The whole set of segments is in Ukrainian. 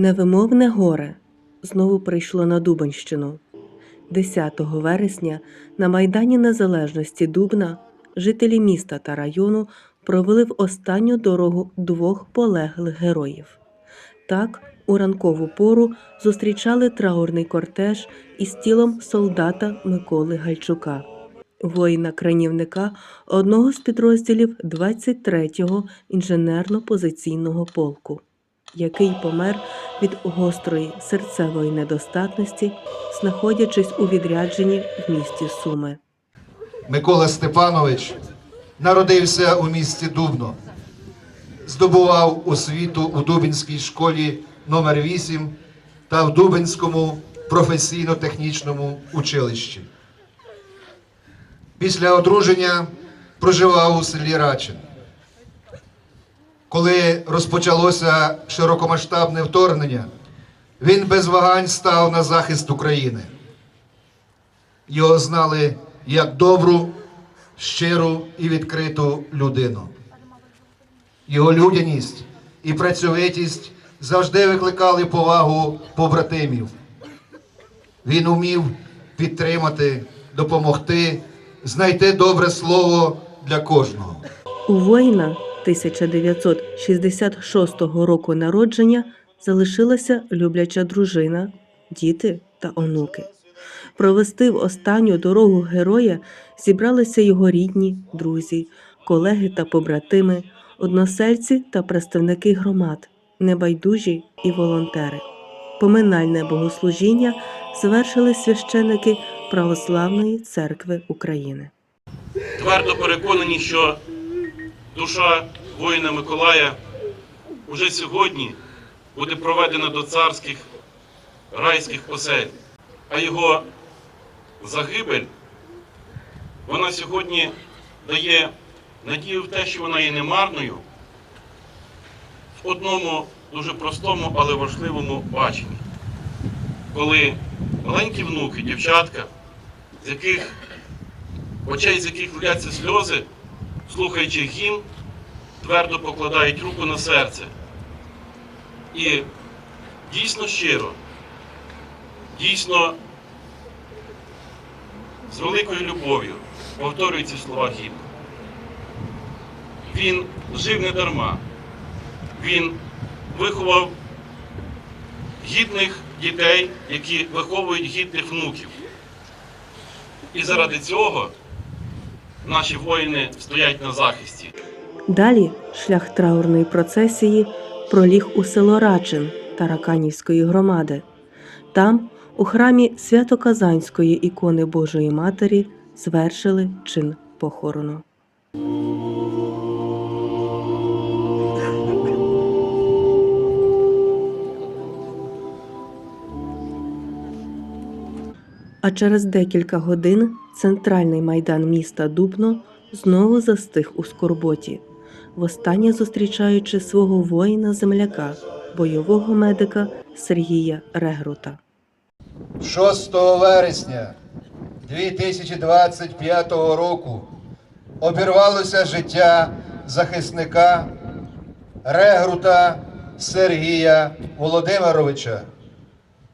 Невимовне горе знову прийшло на Дубанщину. 10 вересня на Майдані Незалежності Дубна жителі міста та району провели в останню дорогу двох полеглих героїв. Так, у ранкову пору зустрічали траурний кортеж із тілом солдата Миколи Гальчука, воїна-кранівника одного з підрозділів 23-го інженерно-позиційного полку, який помер від гострої серцевої недостатності, знаходячись у відрядженні в місті Суми. Микола Степанович народився у місті Дубно, здобував освіту у Дубинській школі номер 8 та в Дубинському професійно-технічному училищі. Після одруження проживав у селі Рачин. Коли розпочалося широкомасштабне вторгнення, він без вагань став на захист України. Його знали як добру, щиру і відкриту людину. Його людяність і працьовитість завжди викликали повагу побратимів. Він умів підтримати, допомогти, знайти добре слово для кожного. У воїна 1966 року народження залишилася любляча дружина, діти та онуки. Провести в останню дорогу героя зібралися його рідні, друзі, колеги та побратими, односельці та представники громад, небайдужі і волонтери. Поминальне богослужіння завершили священики Православної церкви України. твердо переконані, що душа воїна Миколая уже сьогодні буде проведена до царських райських осель, а його загибель вона сьогодні дає надію в те, що вона є немарною в одному дуже простому, але важливому баченні. Коли маленькі внуки, дівчатка, з яких очей з яких вляться сльози, слухаючи гімн, твердо покладають руку на серце. І дійсно щиро, дійсно з великою любов'ю повторюють ці слова гімну. Він жив не дарма. Він виховав гідних дітей, які виховують гідних внуків. І заради цього наші воїни стоять на захисті. Далі шлях траурної процесії проліг у село Рачин Тараканівської громади. Там, у храмі Свято-Казанської ікони Божої Матері, звершили чин похорону. А через декілька годин центральний майдан міста Дубно знову застиг у скорботі, востаннє зустрічаючи свого воїна-земляка, бойового медика Сергія Регрута. 6 вересня 2025 року обірвалося життя захисника Регрута Сергія Володимировича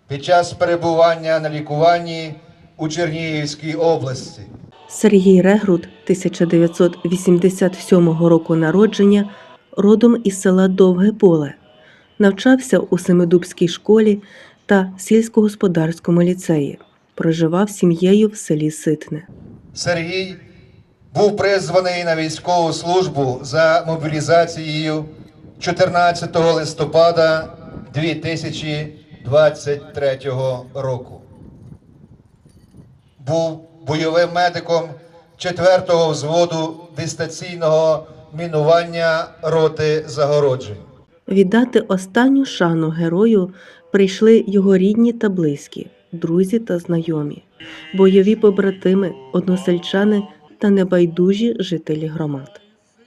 під час перебування на лікуванні у Чернігівській області. Сергій Регрут 1987 року народження, родом із села Довге Поле. Навчався у Семидубській школі та сільськогосподарському ліцеї. Проживав сім'єю в селі Ситне. Сергій був призваний на військову службу за мобілізацією 14 листопада 2023 року. Був бойовим медиком 4-го взводу дистанційного мінування роти загороджень. Віддати останню шану герою прийшли його рідні та близькі, друзі та знайомі, бойові побратими, односельчани та небайдужі жителі громад.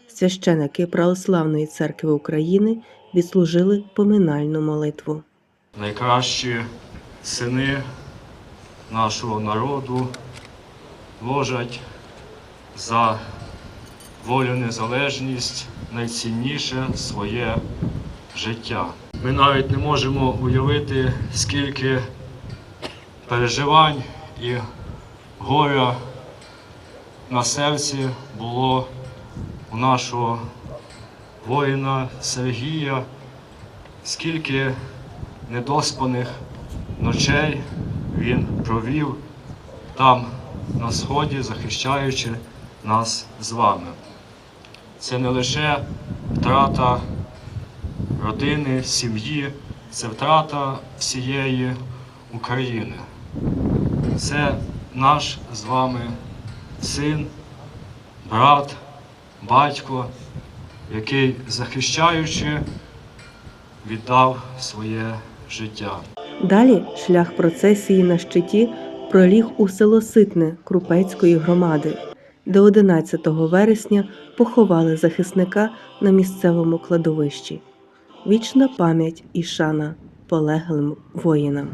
Священики Православної церкви України відслужили поминальну молитву. найкращі сини нашого народу ложать за волю незалежність найцінніше своє життя. Ми навіть не можемо уявити, скільки переживань і горя на серці було у нашого воїна Сергія, скільки недоспаних ночей він провів там на сході, захищаючи нас з вами. Це не лише втрата родини, сім'ї, це втрата всієї України. Це наш з вами син, брат, батько, який, захищаючи, віддав своє життя. Далі шлях процесії на щиті проліг у село Ситне Крупецької громади, де 11 вересня поховали захисника на місцевому кладовищі. Вічна пам'ять і шана полеглим воїнам.